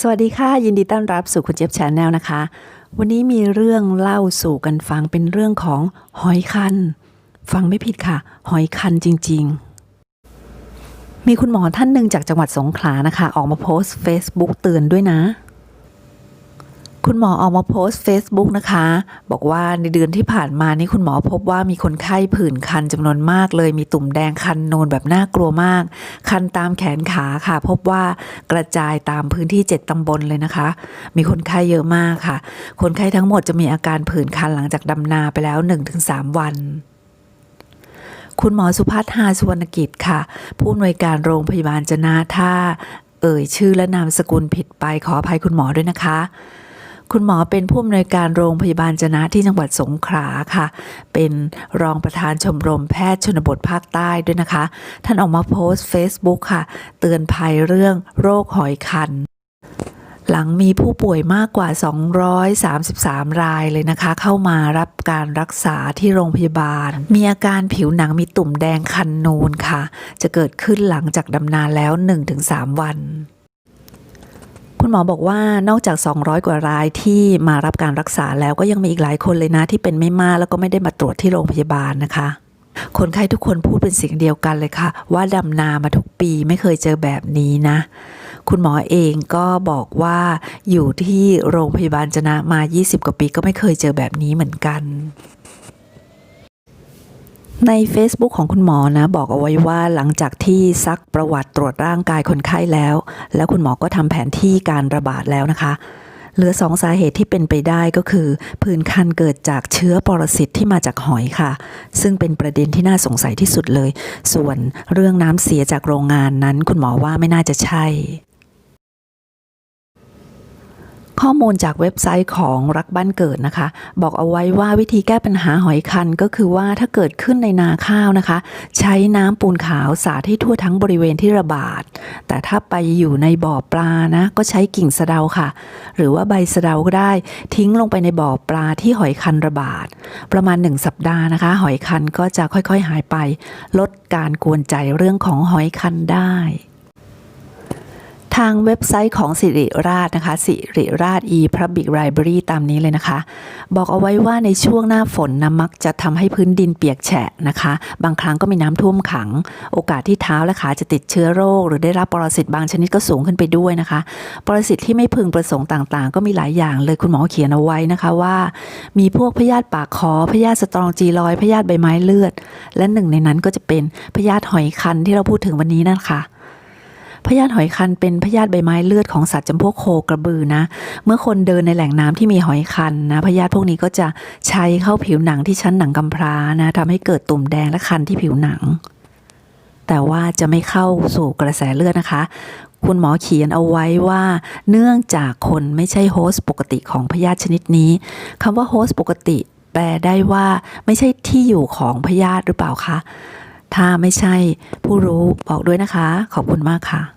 สวัสดีค่ะ ยินดีต้อนรับสู่คุณเจี๊ยบชาแนลนะคะ วันนี้มีเรื่องเล่าสู่กันฟังเป็นเรื่องของหอยคัน ฟังไม่ผิดค่ะ หอยคันจริง ๆ มีคุณหมอท่านหนึ่งจากจังหวัดสงขลานะคะ ออกมาโพสต์ Facebook เตือนด้วยนะ คุณหมอออกมาโพสต์ Facebook นะคะ บอกว่าในเดือนที่ผ่านมานี่คุณหมอพบว่ามีคนไข้ผื่นคันจำนวนมากเลย มีตุ่มแดงคันนูนแบบน่ากลัวมาก คันตามแขนขาค่ะ พบว่ากระจายตามพื้นที่ 7 ตำบลเลยนะคะ มีคนไข้เยอะมากค่ะ คนไข้ทั้งหมดจะมีอาการผื่นคันหลังจากดำนาไปแล้ว 1-3 วันคุณหมอสุพัฒน์หาสุวรรณกิจค่ะ ผู้อำนวยการโรงพยาบาลจนาท่า เอ่ยชื่อและนามสกุลผิดไปขออภัยคุณหมอด้วยนะคะ คุณหมอเป็นผู้อำนวยการโรงพยาบาลจนะที่จังหวัดสงขลาค่ะ เป็นรองประธานชมรมแพทย์ชนบทภาคใต้ด้วยนะคะ ท่านออกมาโพสต์ Facebook ค่ะ เตือนภัยเรื่องโรคหอยคันหลังมีผู้ป่วยมากกว่า 233 รายเลยนะคะ เข้ามารับการรักษาที่โรงพยาบาล มีอาการผิวหนังมีตุ่มแดงคันนูนค่ะ จะเกิดขึ้นหลังจากดำนาแล้ว 1-3 วัน คุณหมอบอกว่านอกจาก 200 กว่ารายที่มารับการรักษาแล้วก็ยังมีอีกหลายคนเลยนะที่เป็นไม่มากแล้วก็ไม่ได้มาตรวจที่โรงพยาบาลนะคะคนไข้ทุกคนพูดเป็นเสียงเดียวกันเลยค่ะ ว่าดำนามาทุกปีไม่เคยเจอแบบนี้นะ คุณหมอเองก็บอกว่าอยู่ที่โรงพยาบาลจนะมา 20 กว่าปีก็ไม่เคยเจอแบบนี้เหมือนกัน ใน Facebook ของคุณหมอนะ บอกเอาไว้ว่าหลังจากที่ซักประวัติตรวจร่างกายคนไข้แล้ว แล้วคุณหมอก็ทำแผนที่การระบาดแล้วนะคะ เหลือสองสาเหตุที่เป็นไปได้ก็คือผื่นคันเกิดจากเชื้อปรสิตที่มาจากหอยค่ะ ซึ่งเป็นประเด็นที่น่าสงสัยที่สุดเลย ส่วนเรื่องน้ำเสียจากโรงงานนั้น คุณหมอว่าไม่น่าจะใช่ ข้อมูลจากเว็บไซต์ของรักบ้านเกิดนะคะ บอกเอาไว้ว่าวิธีแก้ปัญหาหอยคันก็คือว่าถ้าเกิดขึ้นในนาข้าวนะคะ ใช้น้ำปูนขาวสาดให้ทั่วทั้งบริเวณที่ระบาด แต่ถ้าไปอยู่ในบ่อปลานะ ก็ใช้กิ่งสะเดาค่ะ หรือว่าใบสะเดาก็ได้ทิ้งลงไปในบ่อปลาที่หอยคันระบาด ประมาณ 1 สัปดาห์นะคะ หอยคันก็จะค่อยๆหายไป ลดการกวนใจเรื่องของหอยคันได้ ทางเว็บไซต์ของสิริราชนะคะ สิริราช e public library ตามนี้เลยนะคะ บอกเอาไว้ว่าในช่วงหน้าฝนนะมักจะทำให้พื้นดินเปียกแฉะนะคะ บางครั้งก็มีน้ำท่วมขัง โอกาสที่เท้าและขาจะติดเชื้อโรค หรือได้รับปรสิตบางชนิดก็สูงขึ้นไปด้วยนะคะ ปรสิตที่ไม่พึงประสงค์ต่างๆ ก็มีหลายอย่างเลยคุณหมอเขียนเอาไว้นะคะว่า มีพวกพยาธิปากคอพยาธิสตรองจีรอยพยาธิใบไม้เลือด และหนึ่งในนั้นก็จะเป็นพยาธิหอยคันที่เราพูดถึงวันนี้นั่นค่ะ พยาธิหอยคันเป็นพยาธิใบไม้เลือดของสัตว์จำพวกโคกระบือนะ เมื่อคนเดินในแหล่งน้ำที่มีหอยคันนะพยาธิพวกนี้ก็จะใช้เข้าผิวหนังที่ชั้นหนังกำพร้านะทำให้เกิดตุ่มแดงและคันที่ผิวหนัง แต่ว่าจะไม่เข้าสู่กระแสเลือดนะคะ คุณหมอเขียนเอาไว้ว่า เนื่องจากคนไม่ใช่โฮสต์ปกติของพยาธิชนิดนี้คำว่าโฮสต์ปกติ แปลได้ว่าไม่ใช่ที่อยู่ของพยาธิหรือเปล่าคะถ้าไม่ใช่ผู้รู้บอกด้วยนะคะ ขอบคุณมากค่ะ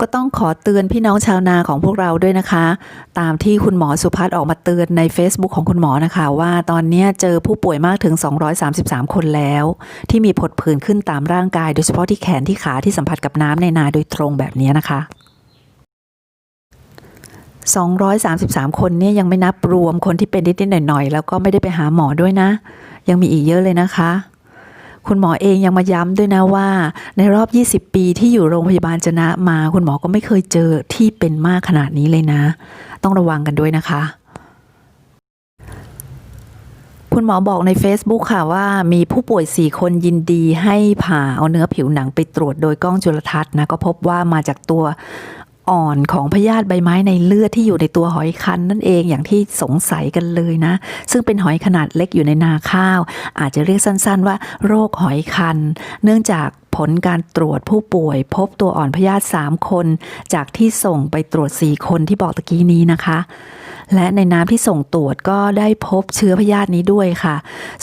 ก็ต้องขอเตือนพี่น้องชาวนาของพวกเราด้วยนะคะ ตามที่คุณหมอสุพัฒน์ออกมาเตือนใน Facebook ของคุณหมอนะคะ ว่าตอนนี้เจอผู้ป่วยมากถึง 233 คนแล้ว ที่มีผดผื่นขึ้นตามร่างกาย โดยเฉพาะที่แขนที่ขาที่สัมผัสกับน้ำในนาโดยตรงแบบนี้นะคะ 233 คนเนี่ยยังไม่นับรวมคนที่เป็นนิดๆหน่อยๆ แล้วก็ไม่ได้ไปหาหมอด้วยนะ ยังมีอีกเยอะเลยนะคะ คุณหมอเองยังมาย้ำด้วยนะว่า ในรอบ 20 ปีที่อยู่โรงพยาบาลจนะมา คุณหมอก็ไม่เคยเจอที่เป็นมากขนาดนี้เลยนะ ต้องระวังกันด้วยนะคะคุณหมอบอกใน Facebook ค่ะว่ามีผู้ป่วย 4 คนยินดีให้ผ่าเอาเนื้อผิวหนังไปตรวจโดยกล้องจุลทรรศน์นะก็พบว่ามาจากตัว อ่อนของพยาธิใบไม้ในเลือดที่อยู่ในตัวหอยคันนั่นเองอย่างที่สงสัยกันเลยนะ ซึ่งเป็นหอยขนาดเล็กอยู่ในนาข้าว อาจจะเรียกสั้นๆว่า โรคหอยคัน เนื่องจาก ผลการตรวจผู้ป่วย พบตัวอ่อนพยาธิ3คน จากที่ส่งไปตรวจ 4 คนที่บอกตะกี้นี้นะคะ และในน้ำที่ส่งตรวจก็ได้พบเชื้อพยาธินี้ด้วยค่ะ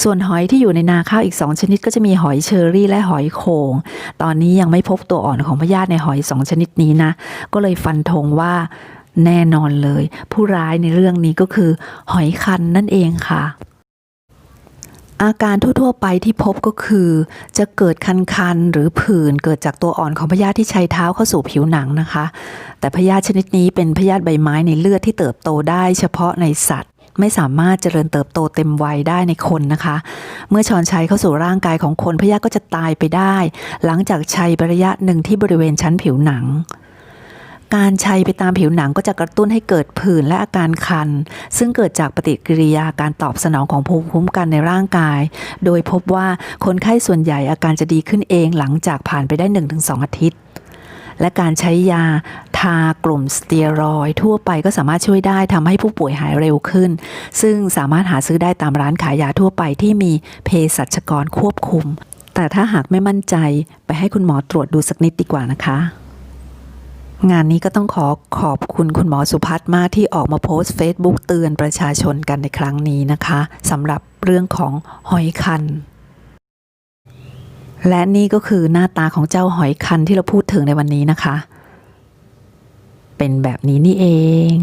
ส่วนหอยที่อยู่ในนาข้าวอีก 2 ชนิด ก็จะมีหอยเชอรี่และหอยโขงตอนนี้ยังไม่พบตัวอ่อนของพยาธิในหอย 2 ชนิดนี้นะ ก็เลยฟันธงว่าแน่นอนเลย ผู้ร้ายในเรื่องนี้ก็คือ หอยคันนั่นเองค่ะ อาการทั่ว ๆ ไปที่พบก็คือ จะเกิดคันๆหรือผื่นเกิดจากตัวอ่อนของพยาธิที่ใช้เท้าเข้าสู่ผิวหนังนะคะ แต่พยาธิชนิดนี้เป็นพยาธิใบไม้ในเลือดที่เติบโตได้เฉพาะในสัตว์ ไม่สามารถเจริญเติบโตเต็มวัยได้ในคนนะคะ เมื่อช้อนชัยเข้าสู่ร่างกายของคนพยาธิก็จะตายไปได้ หลังจากชัยไประยะหนึ่งที่บริเวณชั้นผิวหนัง การชัยไปตามผิวหนังก็จะกระตุ้นให้เกิดผื่นและอาการคัน ซึ่งเกิดจากปฏิกิริยาการตอบสนองของภูมิคุ้มกันในร่างกาย โดยพบว่าคนไข้ส่วนใหญ่อาการจะดีขึ้นเองหลังจากผ่านไปได้ 1-2 อาทิตย์และการใช้ยาทากลุ่มสเตียรอยทั่วไปก็สามารถช่วยได้ทำให้ผู้ป่วยหายเร็วขึ้น ซึ่งสามารถหาซื้อได้ตามร้านขายยาทั่วไปที่มีเภสัชกรควบคุม แต่ถ้าหากไม่มั่นใจไปให้คุณหมอตรวจดูสักนิดดีกว่านะคะ งานนี้ก็ต้องขอขอบคุณคุณหมอสุพัฒน์มากที่ออกมาโพสต์ Facebook เตือนประชาชนกันในครั้งนี้นะคะสำหรับเรื่องของหอยคัน และนี่ก็คือหน้าตาของเจ้าหอยคันที่เราพูดถึงในวันนี้นะคะ เป็นแบบนี้นี่เอง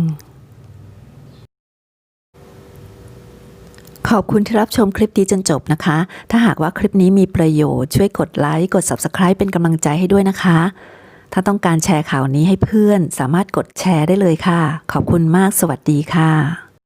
ขอบคุณที่รับชมคลิปนี้จนจบนะคะ ถ้าหากว่าคลิปนี้มีประโยชน์ช่วยกดไลค์กด Subscribe เป็นกำลังใจให้ด้วยนะคะ ถ้าต้องการแชร์ข่าวนี้ให้เพื่อนสามารถกดแชร์ได้เลยค่ะ ขอบคุณมากสวัสดีค่ะ